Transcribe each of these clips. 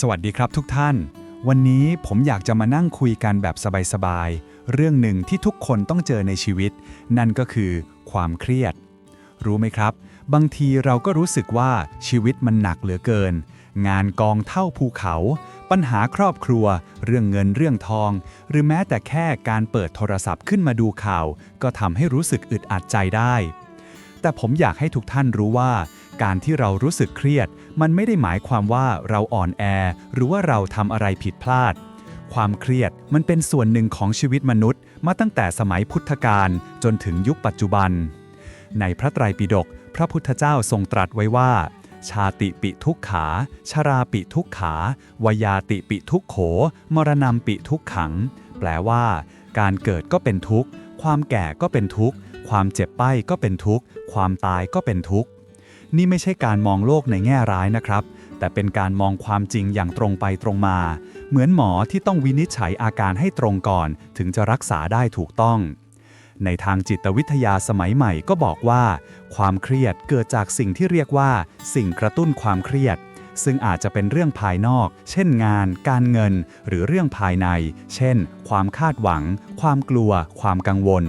สวัสดีครับทุกท่าน วันนี้ผมอยากจะมานั่งคุยกันแบบสบายๆ เรื่องหนึ่งที่ทุกคนต้องเจอในชีวิต นั่นก็คือความเครียด รู้ไหมครับ บางทีเราก็รู้สึกว่าชีวิตมันหนักเหลือเกิน งานกองเท่าภูเขา ปัญหาครอบครัว เรื่องเงินเรื่องทอง หรือแม้แต่แค่การเปิดโทรศัพท์ขึ้นมาดูข่าว ก็ทำให้รู้สึกอึดอัดใจได้ แต่ผมอยากให้ทุกท่านรู้ว่า การที่เรารู้สึกเครียด มันไม่ได้หมายความว่าเราอ่อนแอ หรือว่าเราทำอะไรผิดพลาด ความเครียดมันเป็นส่วนหนึ่งของชีวิตมนุษย์ มาตั้งแต่สมัยพุทธกาลจนถึงยุคปัจจุบัน ในพระไตรปิฎกพระพุทธเจ้าทรงตรัสไว้ว่า ชาติปิทุกขา ชราปิทุกขา วยาติปิทุกโข มรณะปิทุกขัง แปลว่า การเกิดก็เป็นทุกข์ ความแก่ก็เป็นทุกข์ ความเจ็บไข้ก็เป็นทุกข์ ความตายก็เป็นทุกข์ นี่ไม่ใช่การมองโลกในแง่ร้ายนะครับ แต่เป็นการมองความจริงอย่างตรงไปตรงมา เหมือนหมอที่ต้องวินิจฉัยอาการให้ตรงก่อน ถึงจะรักษาได้ถูกต้อง ในทางจิตวิทยาสมัยใหม่ก็บอกว่า ความเครียดเกิดจากสิ่งที่เรียกว่า สิ่งกระตุ้นความเครียด ซึ่งอาจจะเป็นเรื่องภายนอก เช่นงาน การเงิน หรือเรื่องภายใน เช่น ความคาดหวัง ความกลัว ความกังวล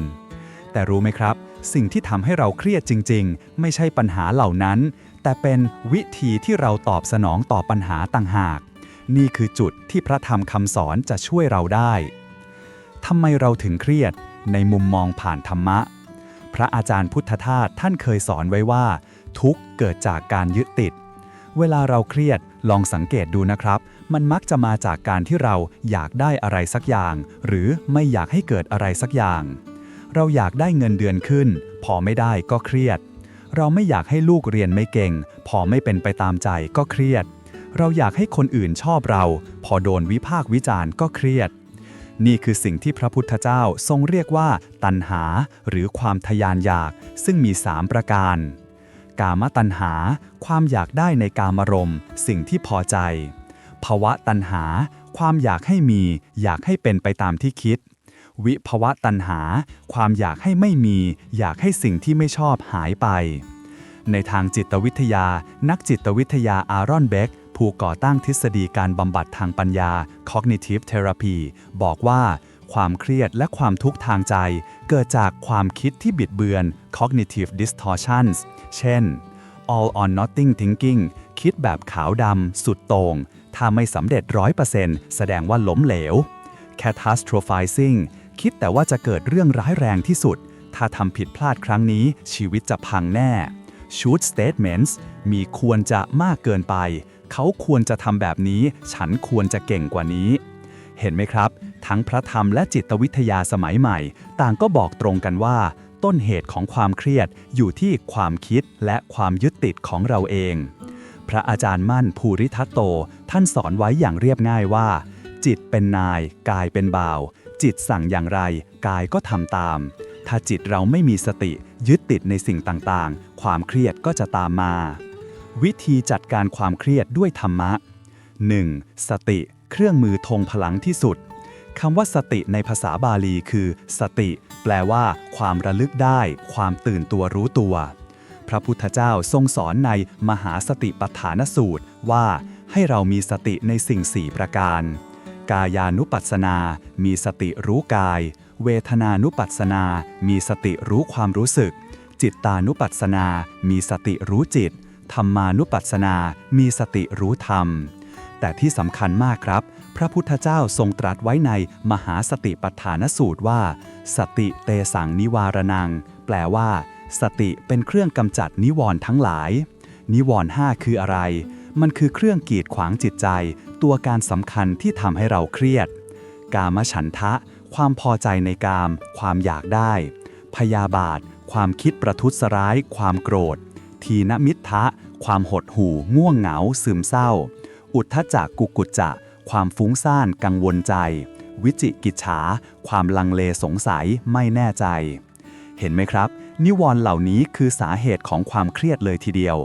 แต่รู้ไหมครับ สิ่งที่ทำให้เราเครียดจริง ๆ ไม่ใช่ปัญหาเหล่านั้น แต่เป็นวิธีที่เราตอบสนองต่อปัญหาต่างหาก นี่คือจุดที่พระธรรมคำสอนจะช่วยเราได้ทำไมเราถึงเครียดในมุมมองผ่านธรรมะ พระอาจารย์พุทธทาสท่านเคยสอนไว้ว่า ทุกเกิดจากการยึดติด เวลาเราเครียดลองสังเกตดูนะครับ มันมักจะมาจากการที่เราอยากได้อะไรสักอย่าง หรือไม่อยากให้เกิดอะไรสักอย่าง เราอยากได้เงินเดือนขึ้น พอไม่ได้ก็เครียด เราไม่อยากให้ลูกเรียนไม่เก่ง พอไม่เป็นไปตามใจก็เครียด เราอยากให้คนอื่นชอบเรา พอโดนวิพากษ์วิจารณ์ก็เครียด นี่คือสิ่งที่พระพุทธเจ้าทรงเรียกว่า ตัณหา หรือความทยานอยาก ซึ่งมี3ประการ กามตัณหา ความอยากได้ในกามารมณ์ สิ่งที่พอใจภาวะตัณหา ความอยากให้มี อยากให้เป็นไปตามที่คิด วิภวะตัณหา ความอยากให้ไม่มี อยากให้สิ่งที่ไม่ชอบหายไป ในทางจิตวิทยา นักจิตวิทยาอารอนเบคผู้ก่อตั้งทฤษฎีการบำบัดทางปัญญา cognitive therapy บอกว่า ความเครียดและความทุกข์ทางใจ เกิดจากความคิดที่บิดเบือน cognitive distortions เช่น all or nothing thinking คิดแบบขาวดำ สุดโต่งถ้าไม่สำเร็จ 100%แสดงว่าล้มเหลว catastrophizing คิดแต่ว่าจะเกิดเรื่องร้ายแรงที่สุด ถ้าทำผิดพลาดครั้งนี้ ชีวิตจะพังแน่ should statements มีควรจะมากเกินไป เขาควรจะทำแบบนี้ ฉันควรจะเก่งกว่านี้ เห็นไหมครับ ทั้งพระธรรมและจิตวิทยาสมัยใหม่ ต่างก็บอกตรงกันว่า ต้นเหตุของความเครียดอยู่ที่ความคิดและความยึดติดของเราเอง พระอาจารย์มั่นภูริทัตโต ท่านสอนไว้อย่างเรียบง่ายว่า จิตเป็นนาย กายเป็นบ่าว จิตสั่งอย่างไร กายก็ทำตาม ถ้าจิตเราไม่มีสติยึดติดในสิ่งต่างๆ ความเครียดก็จะตามมา วิธีจัดการความเครียดด้วยธรรมะ 1. สติ เครื่องมือธงพลังที่สุดคำว่าสติในภาษาบาลีคือ สติ แปลว่า ความระลึกได้ ความตื่นตัวรู้ตัว พระพุทธเจ้าทรงสอนในมหาสติปัฏฐานสูตรว่าให้เรามีสติในสิ่งสี่ประการ กายานุปัสสนา มีสติรู้กาย เวทนานุปัสสนา มีสติรู้ความรู้สึก จิตตานุปัสสนา มีสติรู้จิต ธรรมานุปัสสนา มีสติรู้ธรรม แต่ที่สำคัญมากครับ พระพุทธเจ้าทรงตรัสไว้ในมหาสติปัฏฐานสูตรว่า สติเตสังนิวารนัง แปลว่า สติเป็นเครื่องกำจัดนิวรณ์ทั้งหลาย นิวรณ์ห้าคืออะไร มันคือเครื่องกีดขวางจิตใจ ตัวการสำคัญที่ทำให้เราเครียด กามฉันทะ ความพอใจในกาม ความอยากได้ พยาบาท ความคิดประทุษร้าย ความโกรธ ทีนมิทะ ความหดหู่ ง่วงเหงา ซึมเศร้า อุทธจักกุกุจจะ ความฟุ้งซ่าน กังวลใจ วิจิกิจฉา ความลังเลสงสัย ไม่แน่ใจ เห็นไหมครับ นิวรณ์เหล่านี้คือสาเหตุของความเครียดเลยทีเดียว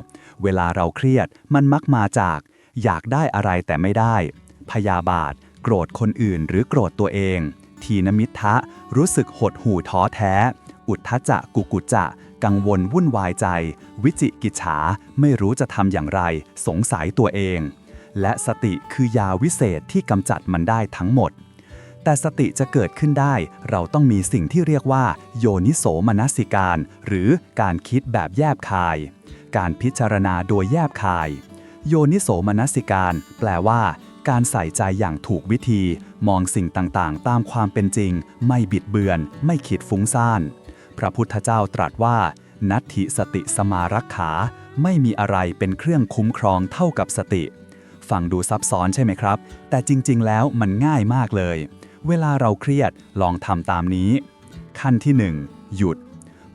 เวลาเราเครียดมันมักมาจาก อยากได้อะไรแต่ไม่ได้ พยาบาท โกรธคนอื่นหรือโกรธตัวเอง ทีนมิทะ รู้สึกหดหู่ท้อแท้ อุทธจะกุกุจจะ กังวลวุ่นวายใจ วิจิกิจฉา ไม่รู้จะทำอย่างไร สงสัยตัวเอง และสติคือยาวิเศษที่กำจัดมันได้ทั้งหมด แต่สติจะเกิดขึ้นได้ เราต้องมีสิ่งที่เรียกว่า โยนิโสมนสิการ หรือการคิดแบบแยบคาย การพิจารณาโดยแยบคาย โยนิโสมนสิการ แปลว่า การใส่ใจอย่างถูกวิธี มองสิ่งต่างๆ ตามความเป็นจริง ไม่บิดเบือน ไม่คิดฟุ้งซ่าน พระพุทธเจ้าตรัสว่า นัตถิสติสมารักขา ไม่มีอะไรเป็นเครื่องคุ้มครองเท่ากับสติ ฟังดูซับซ้อนใช่ไหมครับ แต่จริง ๆ แล้วมันง่ายมากเลย เวลาเราเครียดลองทำตามนี้ ขั้นที่ 1 หยุด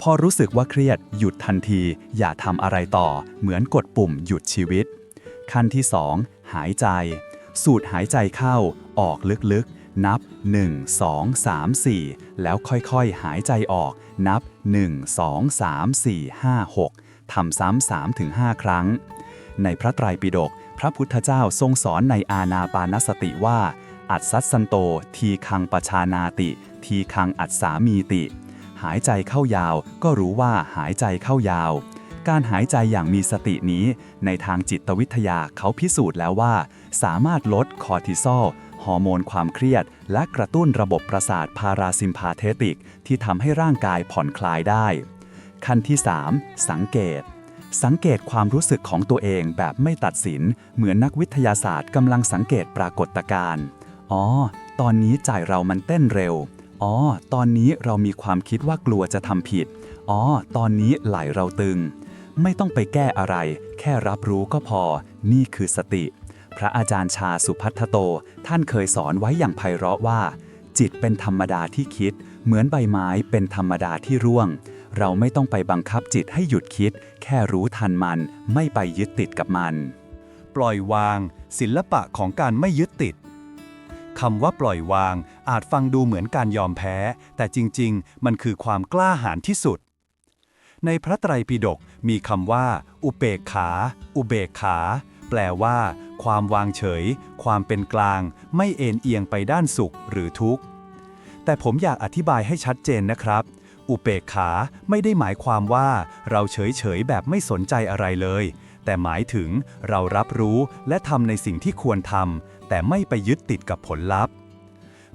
พอรู้สึกว่าเครียดหยุดทันที อย่าทำอะไรต่อ เหมือนกดปุ่มหยุดชีวิต ขั้นที่ 2 หายใจ สูดหายใจเข้า ออกลึกๆ นับ 1 2 3 4 แล้วค่อยๆ หายใจออก นับ 1 2 3 4 5 6 ทำซ้ำ3ถึง5ครั้ง ในพระไตรปิฎกพระพุทธเจ้าทรงสอนในอาณาปานสติว่า อัศสัสสันโต ทีคังปชานาติ ทีคังอัศสามีติ หายใจเข้ายาว ก็รู้ว่าหายใจเข้ายาว การหายใจอย่างมีสตินี้ ในทางจิตวิทยาเขาพิสูจน์แล้วว่า สามารถลดคอร์ติซอลฮอร์โมนความเครียด และกระตุ้นระบบประสาทพาราซิมพาเทติก ที่ทำให้ร่างกายผ่อนคลายได้ ขั้นที่ 3 สังเกตสังเกตความรู้สึกของตัวเองแบบไม่ตัดสิน เหมือนนักวิทยาศาสตร์กำลังสังเกตปรากฏการณ์ อ๋อ ตอนนี้ใจเรามันเต้นเร็ว อ๋อ ตอนนี้เรามีความคิดว่ากลัวจะทำผิด อ๋อ ตอนนี้ไหลเราตึง ไม่ต้องไปแก้อะไร แค่รับรู้ก็พอ นี่คือสติ พระอาจารย์ชาสุพัทธโต ท่านเคยสอนไว้อย่างไพเราะว่า จิตเป็นธรรมดาที่คิด เหมือนใบไม้เป็นธรรมดาที่ร่วง เราไม่ต้องไปบังคับจิตให้หยุดคิด แค่รู้ทันมัน ไม่ไปยึดติดกับมัน ปล่อยวาง ศิลปะของการไม่ยึดติด คำว่าปล่อยวาง อาจฟังดูเหมือนการยอมแพ้ แต่จริงๆ มันคือความกล้าหาญที่สุด ในพระไตรปิฎกมีคำว่า อุเบกขา อุเบกขา แปลว่า ความวางเฉย ความเป็นกลาง ไม่เอ็นเอียงไปด้านสุขหรือทุกข์ แต่ผมอยากอธิบายให้ชัดเจนนะครับ อุเบกขาไม่ได้หมายความว่า เราเฉยเฉยๆแบบไม่สนใจอะไรเลย แต่หมายถึงเรารับรู้และทำในสิ่งที่ควรทำ แต่ไม่ไปยึดติดกับผลลัพธ์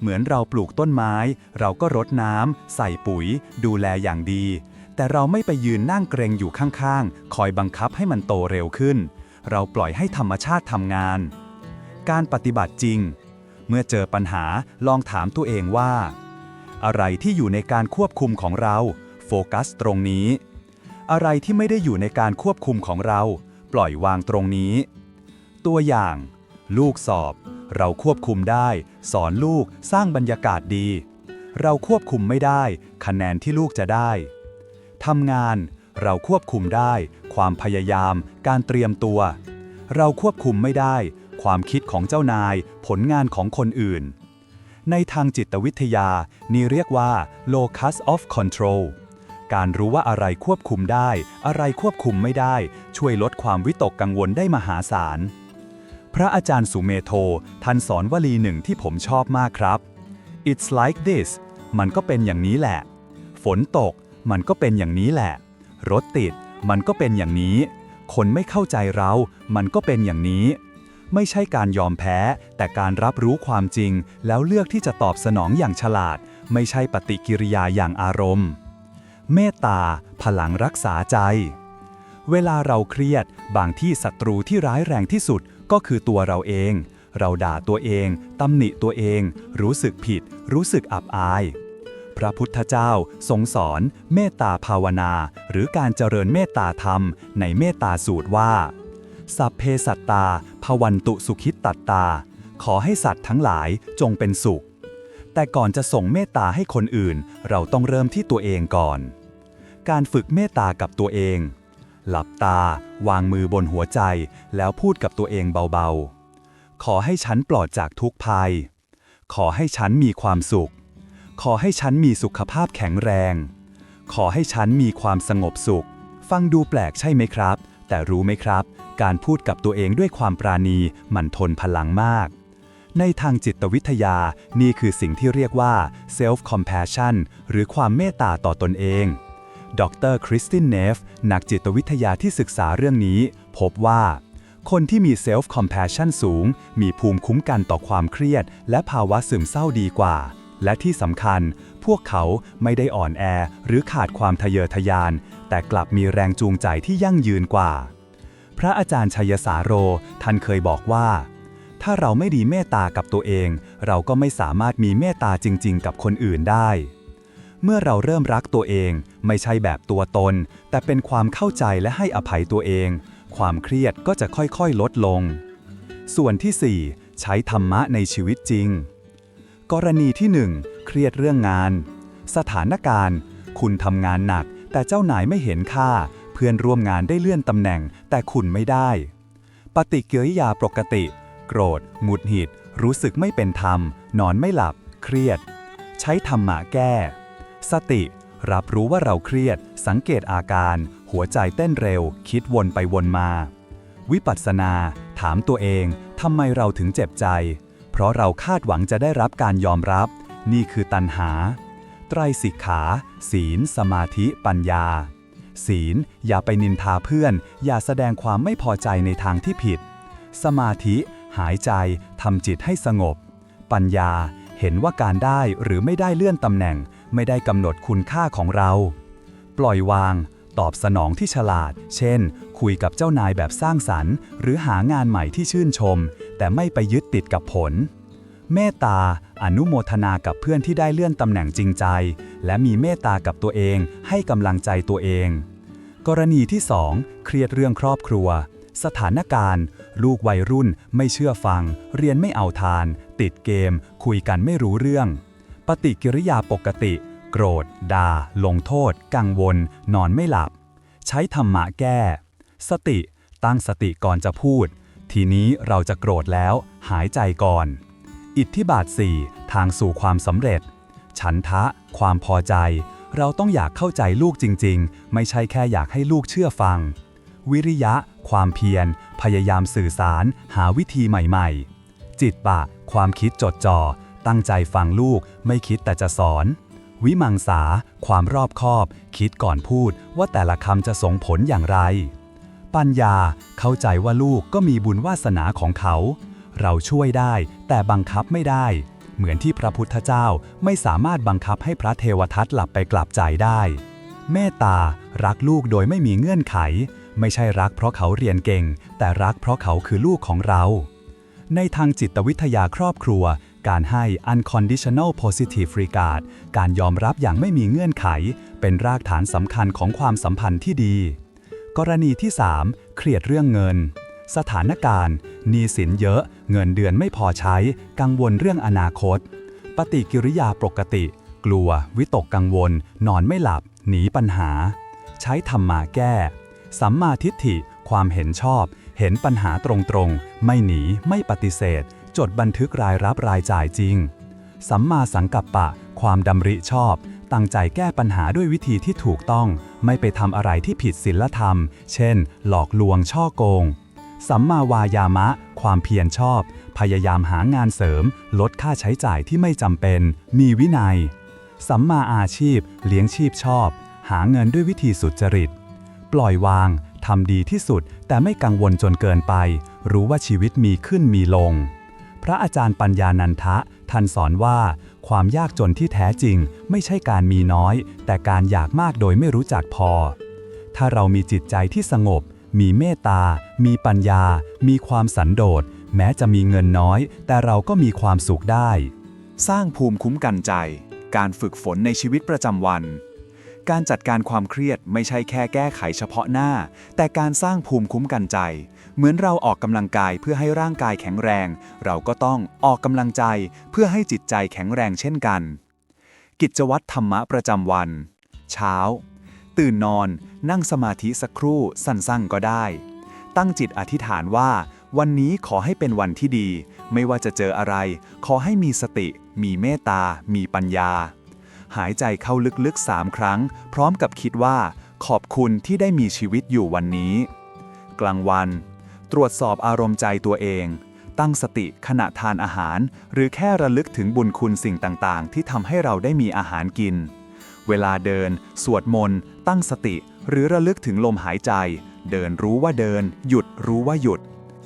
เหมือนเราปลูกต้นไม้ เราก็รดน้ำใส่ปุ๋ย ดูแลอย่างดี แต่เราไม่ไปยืนนั่งเกรงอยู่ข้างๆ คอยบังคับให้มันโตเร็วขึ้น เราปล่อยให้ธรรมชาติทำงาน การปฏิบัติจริง เมื่อเจอปัญหาลองถามตัวเองว่า อะไรที่อยู่ในการควบคุมของเรา โฟกัสตรงนี้ อะไรที่ไม่ได้อยู่ในการควบคุมของเรา ปล่อยวางตรงนี้ ตัวอย่างลูกสอบ เราควบคุมได้ สอนลูกสร้างบรรยากาศดี เราควบคุมไม่ได้ คะแนนที่ลูกจะได้ทำงาน เราควบคุมได้ ความพยายาม การเตรียมตัว เราควบคุมไม่ได้ ความคิดของเจ้านาย ผลงานของคนอื่น ในทางจิตวิทยา นี่เรียกว่า locus of control การรู้ว่าอะไรควบคุมได้ อะไรควบคุมไม่ได้ ช่วยลดความวิตกกังวลได้มหาศาล พระอาจารย์สุเมโทท่านสอนวลีหนึ่งที่ผมชอบมากครับ It's like this มันก็เป็นอย่างนี้แหละ ฝนตก มันก็เป็นอย่างนี้แหละ รถติด มันก็เป็นอย่างนี้ คนไม่เข้าใจเรา มันก็เป็นอย่างนี้ ไม่ใช่การยอมแพ้ แต่การรับรู้ความจริง แล้วเลือกที่จะตอบสนองอย่างฉลาด ไม่ใช่ปฏิกิริยาอย่างอารมณ์ เมตตา พลังรักษาใจ เวลาเราเครียด บางที่ศัตรูที่ร้ายแรงที่สุดก็คือตัวเราเอง เราด่าตัวเองตำหนิตัวเอง รู้สึกผิด รู้สึกอับอาย พระพุทธเจ้าทรงสอน เมตตาภาวนา หรือการเจริญเมตตาธรรม ในเมตตาสูตรว่า สัพเพสัตตาภวันตุสุขิตตัตตา ขอให้สัตว์ทั้งหลายจงเป็นสุข แต่ก่อนจะส่งเมตตาให้คนอื่น เราต้องเริ่มที่ตัวเองก่อน การฝึกเมตตากับตัวเอง หลับตา วางมือบนหัวใจ แล้วพูดกับตัวเองเบาๆ ขอให้ฉันปลอดจากทุกภัย ขอให้ฉันมีความสุข ขอให้ฉันมีสุขภาพแข็งแรง ขอให้ฉันมีความสงบสุข ฟังดูแปลกใช่ไหมครับ แต่รู้ไหมครับ การพูดกับตัวเองด้วยความปราณีมันทนพลังมาก ในทางจิตวิทยานี่คือสิ่งที่เรียกว่า self compassion หรือความเมตตาต่อตนเอง ดรคริสตินเนฟ นักจิตวิทยาที่ศึกษาเรื่องนี้ พบว่า คนที่มี self compassion สูง มีภูมิคุ้มกันต่อความเครียด และภาวะซึมเศร้าดีกว่า และที่สำคัญ พวกเขาไม่ได้อ่อนแอ หรือขาดความทะเยอทะยาน แต่กลับมีแรงจูงใจที่ยั่งยืนกว่า พระอาจารย์ชัยสาโร ท่านเคยบอกว่าถ้าเราไม่ดีเมตตากับตัวเอง เราก็ไม่สามารถมีเมตตาจริง ๆ กับคนอื่นได้ เมื่อเราเริ่มรักตัวเอง ไม่ใช่แบบตัวตน แต่เป็นความเข้าใจและให้อภัยตัวเอง ความเครียดก็จะค่อยๆลดลง ส่วนที่ 4 ใช้ธรรมะในชีวิตจริง กรณีที่ 1 เครียดเรื่องงาน สถานการณ์ คุณทำงานหนัก แต่เจ้านายไม่เห็นค่า เพื่อนร่วมงานได้เลื่อนตำแหน่ง แต่คุณไม่ได้ ปฏิกิริยาปกติ โกรธหงุดหงิด รู้สึกไม่เป็นธรรม นอนไม่หลับ เครียด ใช้ธรรมะแก้ สติ รับรู้ว่าเราเครียด สังเกตอาการ หัวใจเต้นเร็ว คิดวนไปวนมา วิปัสสนา ถามตัวเองทำไมเราถึงเจ็บใจ เพราะเราคาดหวังจะได้รับการยอมรับ นี่คือตัณหา ไตรสิกขา ศีล สมาธิ ปัญญา ศีล อย่าไปนินทาเพื่อน อย่าแสดงความไม่พอใจในทางที่ผิด สมาธิ หายใจทำจิตให้สงบ ปัญญาเห็นว่าการได้หรือไม่ได้เลื่อนตำแหน่ง ไม่ได้กำหนดคุณค่าของเรา ปล่อยวาง ตอบสนองที่ฉลาด เช่น คุยกับเจ้านายแบบสร้างสรรค์ หรือหางานใหม่ที่ชื่นชม แต่ไม่ไปยึดติดกับผล เมตตา อนุโมทนากับเพื่อนที่ได้เลื่อนตำแหน่งจริงใจ และมีเมตตากับตัวเอง ให้กำลังใจตัวเอง กรณีที่ 2 เครียดเรื่องครอบครัวสถานการณ์ ลูกวัยรุ่นไม่เชื่อฟัง เรียนไม่เอาทาน ติดเกม คุยกันไม่รู้เรื่อง ปฏิกิริยาปกติ โกรธ ด่า ลงโทษ กังวล นอนไม่หลับ ใช้ธรรมะแก้ สติ ตั้งสติก่อนจะพูด ทีนี้เราจะโกรธแล้ว หายใจก่อน อิทธิบาท 4 ทางสู่ความสำเร็จ ฉันทะ ความพอใจ เราต้องอยากเข้าใจลูกจริง ๆ ไม่ใช่แค่อยากให้ลูกเชื่อฟัง วิริยะ ความเพียร พยายามสื่อสาร หาวิธีใหม่ ๆ จิตปะความคิดจดจ่อ ตั้งใจฟังลูกไม่คิดแต่จะสอน วิมังสา ความรอบคอบ คิดก่อนพูดว่าแต่ละคำจะส่งผลอย่างไร ปัญญาเข้าใจว่าลูกก็มีบุญวาสนาของเขา เราช่วยได้แต่บังคับไม่ได้ เหมือนที่พระพุทธเจ้าไม่สามารถบังคับให้พระเทวทัตหลับไปกลับใจได้ เมตตา รักลูกโดยไม่มีเงื่อนไข ไม่ใช่รักเพราะเขาเรียนเก่ง แต่รักเพราะเขาคือลูกของเราในทางจิตวิทยาครอบครัว การให้ unconditional positive regard การยอมรับอย่างไม่มีเงื่อนไข เป็นรากฐานสำคัญของความสัมพันธ์ที่ดี กรณีที่ 3 เครียดเรื่องเงิน สถานการณ์หนี้สินเยอะ เงินเดือนไม่พอใช้ กังวลเรื่องอนาคต ปฏิกิริยาปกติ กลัว วิตกกังวล นอนไม่หลับ หนีปัญหา ใช้ธรรมาแก้ สัมมาทิฏฐิ ความเห็นชอบ เห็นปัญหาตรงๆ ไม่หนี ไม่ปฏิเสธ จดบันทึกรายรับรายจ่ายจริง สัมมาสังกัปปะ ความดำริชอบ ตั้งใจแก้ปัญหาด้วยวิธีที่ถูกต้อง ไม่ไปทำอะไรที่ผิดศีลธรรม เช่น หลอกลวงช่อโกง สัมมาวายามะ ความเพียรชอบ พยายามหางานเสริม ลดค่าใช้จ่ายที่ไม่จำเป็น มีวินัย สัมมาอาชีพ เลี้ยงชีพชอบ หาเงินด้วยวิธีสุจริต ปล่อยวางทำดีที่สุดแต่ไม่กังวลจนเกินไป รู้ว่าชีวิตมีขึ้นมีลง พระอาจารย์ปัญญานันทะท่านสอนว่า ความยากจนที่แท้จริง ไม่ใช่การมีน้อย แต่การอยากมากโดยไม่รู้จักพอ ถ้าเรามีจิตใจที่สงบ มีเมตตา มีปัญญา มีความสันโดษ แม้จะมีเงินน้อย แต่เราก็มีความสุขได้ สร้างภูมิคุ้มกันใจ การฝึกฝนในชีวิตประจำวัน การจัดการความเครียดไม่ใช่แค่แก้ไขเฉพาะหน้า แต่การสร้างภูมิคุ้มกันใจ เหมือนเราออกกำลังกายเพื่อให้ร่างกายแข็งแรง เราก็ต้องออกกำลังใจเพื่อให้จิตใจแข็งแรงเช่นกัน กิจวัตรธรรมะประจำวัน เช้า ตื่นนอน นั่งสมาธิสักครู่สั้นๆก็ได้ ตั้งจิตอธิษฐานว่า วันนี้ขอให้เป็นวันที่ดี ไม่ว่าจะเจออะไร ขอให้มีสติ มีเมตตา มีปัญญา หายใจเข้าลึกๆสามครั้ง พร้อมกับคิดว่า ขอบคุณที่ได้มีชีวิตอยู่วันนี้ กลางวัน ตรวจสอบอารมณ์ใจตัวเอง ตั้งสติขณะทานอาหาร หรือแค่ระลึกถึงบุญคุณสิ่งต่างๆ ที่ทำให้เราได้มีอาหารกิน เวลาเดิน สวดมนต์ ตั้งสติ หรือระลึกถึงลมหายใจ เดินรู้ว่าเดิน หยุดรู้ว่าหยุด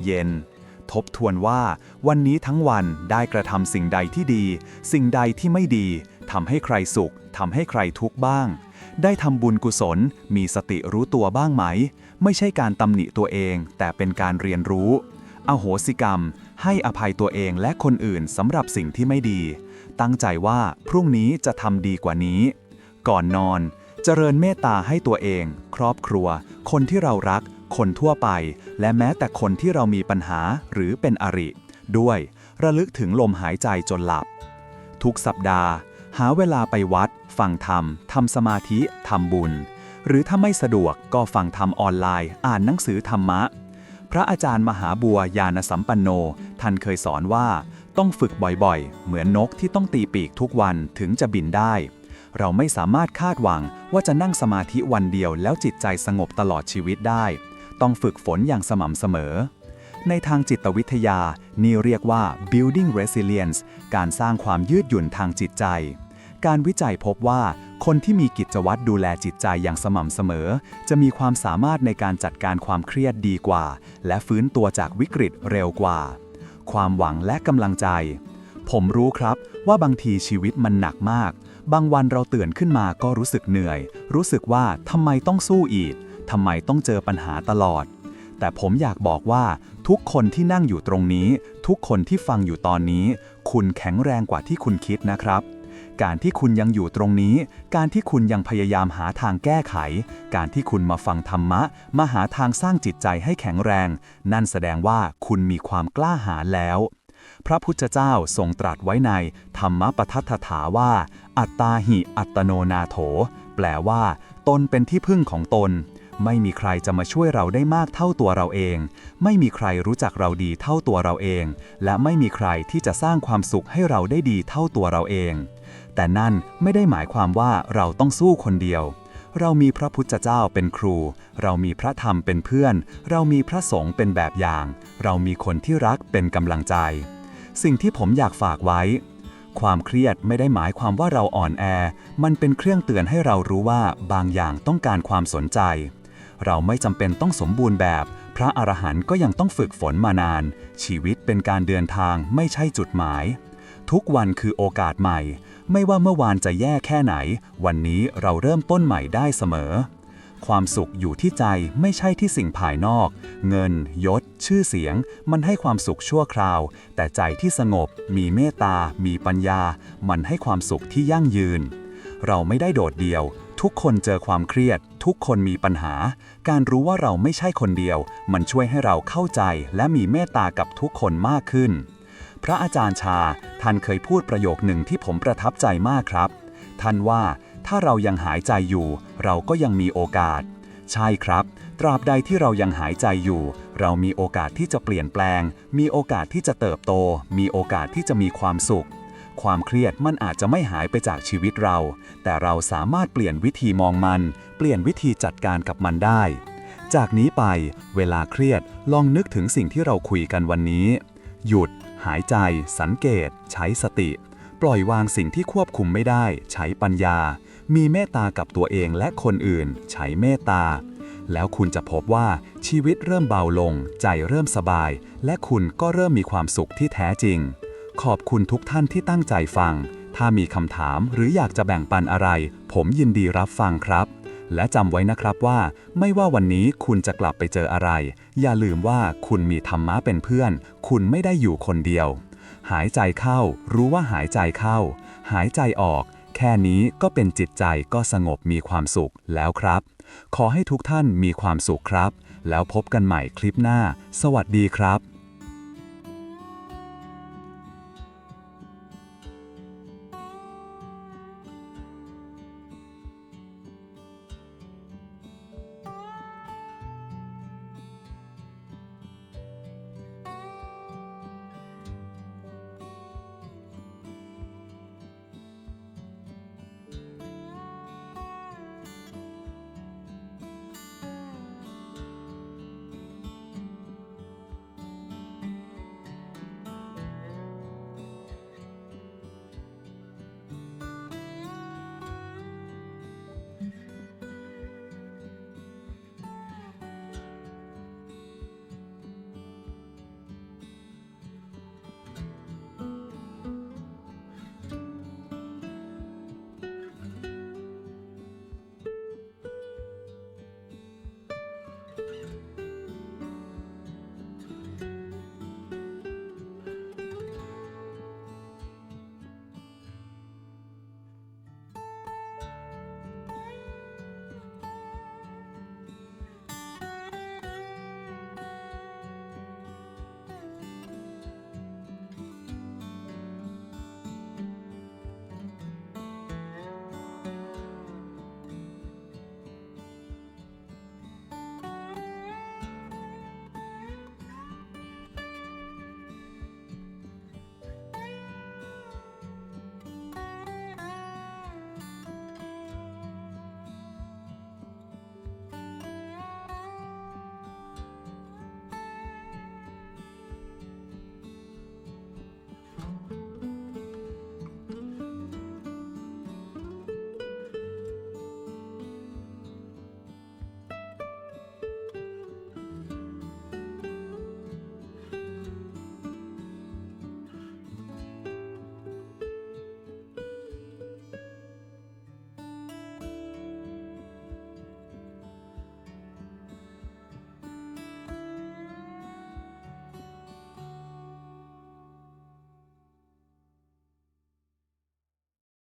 เย็นทบทวนว่าวันนี้ทั้งวันได้กระทำสิ่งใดที่ดี สิ่งใดที่ไม่ดี ทำให้ใครสุขทำให้ใครทุกข์บ้าง ได้ทำบุญกุศล มีสติรู้ตัวบ้างไหม ไม่ใช่การตำหนิตัวเอง แต่เป็นการเรียนรู้ อโหสิกรรม ให้อภัยตัวเองและคนอื่นสำหรับสิ่งที่ไม่ดี ตั้งใจว่าพรุ่งนี้จะทำดีกว่านี้ ก่อนนอน เจริญเมตตาให้ตัวเอง ครอบครัว คนที่เรารัก คนทั่วไป และแม้แต่คนที่เรามีปัญหาหรือเป็นอริ ด้วย ระลึกถึงลมหายใจจนหลับ ทุกสัปดาห์ หาเวลาไปวัด ฟังธรรม ทำสมาธิ ทำบุญ หรือถ้าไม่สะดวกก็ฟังธรรมออนไลน์ อ่านหนังสือธรรมะ พระอาจารย์มหาบัวยานสัมปันโน ท่านเคยสอนว่า ต้องฝึกบ่อยๆ เหมือนนกที่ต้องตีปีกทุกวันถึงจะบินได้ เราไม่สามารถคาดหวังว่าจะนั่งสมาธิวันเดียวแล้วจิตใจสงบตลอดชีวิตได้ ต้องฝึกฝนอย่างสม่ำเสมอในทางจิตวิทยา นี่เรียกว่า building resilience การสร้างความยืดหยุ่นทางจิตใจ การวิจัยพบว่า คนที่มีกิจวัตรดูแลจิตใจอย่างสม่ำเสมอ จะมีความสามารถในการจัดการความเครียดดีกว่า และฟื้นตัวจากวิกฤตเร็วกว่า ความหวังและกำลังใจ ผมรู้ครับว่าบางทีชีวิตมันหนักมาก บางวันเราตื่นขึ้นมาก็รู้สึกเหนื่อย รู้สึกว่าทำไมต้องสู้อีกทำไมต้องเจอปัญหาตลอด แต่ผมอยากบอกว่า ทุกคนที่นั่งอยู่ตรงนี้ ทุกคนที่ฟังอยู่ตอนนี้ คุณแข็งแรงกว่าที่คุณคิดนะครับ การที่คุณยังอยู่ตรงนี้ การที่คุณยังพยายามหาทางแก้ไข การที่คุณมาฟังธรรมะ มาหาทางสร้างจิตใจให้แข็งแรง นั่นแสดงว่าคุณมีความกล้าหาญแล้ว พระพุทธเจ้าทรงตรัสไว้ใน ธรรมปทัฏฐถาว่า อัตตาหิอัตโนนาโถ แปลว่า ตนเป็นที่พึ่งของตน ไม่มีใครจะมาช่วยเราได้มากเท่าตัวเราเอง ไม่มีใครรู้จักเราดีเท่าตัวเราเอง และไม่มีใครที่จะสร้างความสุขให้เราได้ดีเท่าตัวเราเอง แต่นั่นไม่ได้หมายความว่าเราต้องสู้คนเดียว เรามีพระพุทธเจ้าเป็นครู เรามีพระธรรมเป็นเพื่อน เรามีพระสงฆ์เป็นแบบอย่าง เรามีคนที่รักเป็นกำลังใจ สิ่งที่ผมอยากฝากไว้ ความเครียดไม่ได้หมายความว่าเราอ่อนแอ มันเป็นเครื่องเตือนให้เรารู้ว่าบางอย่างต้องการความสนใจ เราไม่จำเป็นต้องสมบูรณ์แบบ พระอรหันต์ก็ยังต้องฝึกฝนมานาน ชีวิตเป็นการเดินทางไม่ใช่จุดหมาย ทุกวันคือโอกาสใหม่ ไม่ว่าเมื่อวานจะแย่แค่ไหน วันนี้เราเริ่มต้นใหม่ได้เสมอ ความสุขอยู่ที่ใจไม่ใช่ที่สิ่งภายนอก เงิน ยศ ชื่อเสียง มันให้ความสุขชั่วคราว แต่ใจที่สงบ มีเมตตา มีปัญญา มันให้ความสุขที่ยั่งยืน เราไม่ได้โดดเดี่ยว ทุกคนเจอความเครียด ทุกคนมีปัญหา การรู้ว่าเราไม่ใช่คนเดียว มันช่วยให้เราเข้าใจและมีเมตตากับทุกคนมากขึ้น พระอาจารย์ชาท่านเคยพูดประโยคหนึ่งที่ผมประทับใจมากครับ ท่านว่าถ้าเรายังหายใจอยู่ เราก็ยังมีโอกาส ใช่ครับ ตราบใดที่เรายังหายใจอยู่ เรามีโอกาสที่จะเปลี่ยนแปลง มีโอกาสที่จะเติบโต มีโอกาสที่จะมีความสุข ความเครียดมันอาจจะไม่หายไปจากชีวิตเรา แต่เราสามารถเปลี่ยนวิธีมองมัน เปลี่ยนวิธีจัดการกับมันได้ จากนี้ไป เวลาเครียดลองนึกถึงสิ่งที่เราคุยกันวันนี้ หยุด หายใจ สังเกต ใช้สติ ปล่อยวางสิ่งที่ควบคุมไม่ได้ ใช้ปัญญา มีเมตตากับตัวเองและคนอื่น ใช้เมตตา แล้วคุณจะพบว่าชีวิตเริ่มเบาลง ใจเริ่มสบาย และคุณก็เริ่มมีความสุขที่แท้จริง ขอบคุณทุกท่านที่ตั้งใจฟัง ถ้ามีคำถามหรืออยากจะแบ่งปันอะไร ผมยินดีรับฟังครับ และจำไว้นะครับว่า ไม่ว่าวันนี้คุณจะกลับไปเจออะไร อย่าลืมว่าคุณมีธรรมะเป็นเพื่อน คุณไม่ได้อยู่คนเดียว หายใจเข้า รู้ว่าหายใจเข้า หายใจออก แค่นี้ก็เป็นจิตใจก็สงบมีความสุขแล้วครับ ขอให้ทุกท่านมีความสุขครับ แล้วพบกันใหม่คลิปหน้า สวัสดีครับ